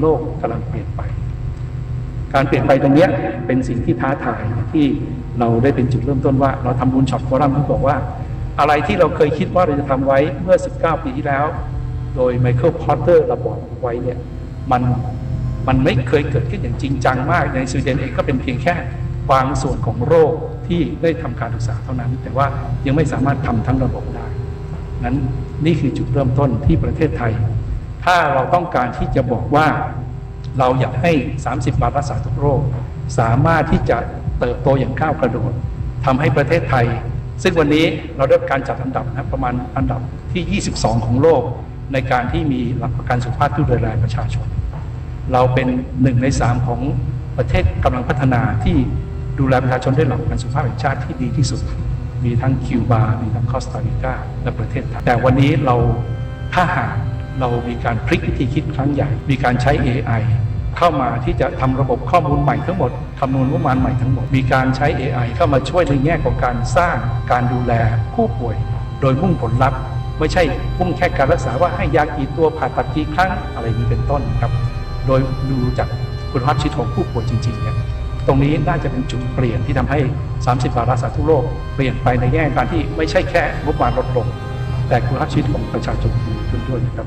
โลกกำลังเปลี่ยนไป การเปลี่ยนไปตรงนี้เป็นสิ่งที่ท้าทายที่เราได้เป็นจุดเริ่มต้นว่า เราทำบุญช็อตฟอรัมที่บอกว่า อะไรที่เราเคยคิดว่าเราจะทำไว้เมื่อ 19 ปีที่แล้ว โดยไมเคิลพอตเตอร์ระบอกไว้เนี่ยมันมันไม่เคยเกิดขึ้นอย่างจริงจังมากในสวีเดนเองก็เป็นเพียงแค่บางส่วนของโรคที่ได้ทำการศึกษาเท่านั้น แต่ว่ายังไม่สามารถทำทั้งระบบได้ นั้นนี่คือจุดเริ่มต้นที่ประเทศไทย ถ้าเราต้องการที่จะบอกว่าเราอยากให้ 30 บาทรักษาทุกโรค สามารถที่จะเติบโตอย่างก้าวกระโดดทำให้ประเทศไทย ซึ่งวันนี้เราได้การจัดอันดับนะประมาณอันดับที่ 22 ของโลก ในการที่มีหลักประกันสุขภาพที่ดูแลประชาชน เราเป็นหนึ่งในสามของประเทศกำลังพัฒนาที่ดูแลประชาชนด้วยหลักประกันสุขภาพแห่งชาติที่ดีที่สุด มีทั้งคิวบา มีทั้งคอสตาริกาและประเทศไทยแต่วันนี้เราถ้าหาก เรามีการพลิกวิธีคิดครั้งใหญ่ มีการใช้ AI เข้ามาที่จะทำระบบข้อมูลใหม่ทั้งหมดคำนวณงบประมาณใหม่ทั้งหมด มีการใช้ AI เข้ามาช่วยในแง่ของการสร้างการดูแลผู้ป่วย โดยมุ่งผลลัพธ์ ไม่ใช่มุ่งแค่การรักษาว่าให้ยากี่ตัวผ่าตัดกี่ครั้งอะไรนี้เป็นต้นครับ โดยดูจากคุณภาพชีวิตของผู้ป่วยจริงๆเนี่ยตรงนี้น่าจะเป็นจุดเปลี่ยนที่ทำให้ 30 บาทรักษาทุกโรคเปลี่ยนไปในแง่การที่ไม่ใช่แค่งบประมาณลดลง แต่คุณภาพชีวิตของประชาชนดีขึ้นด้วยนะครับ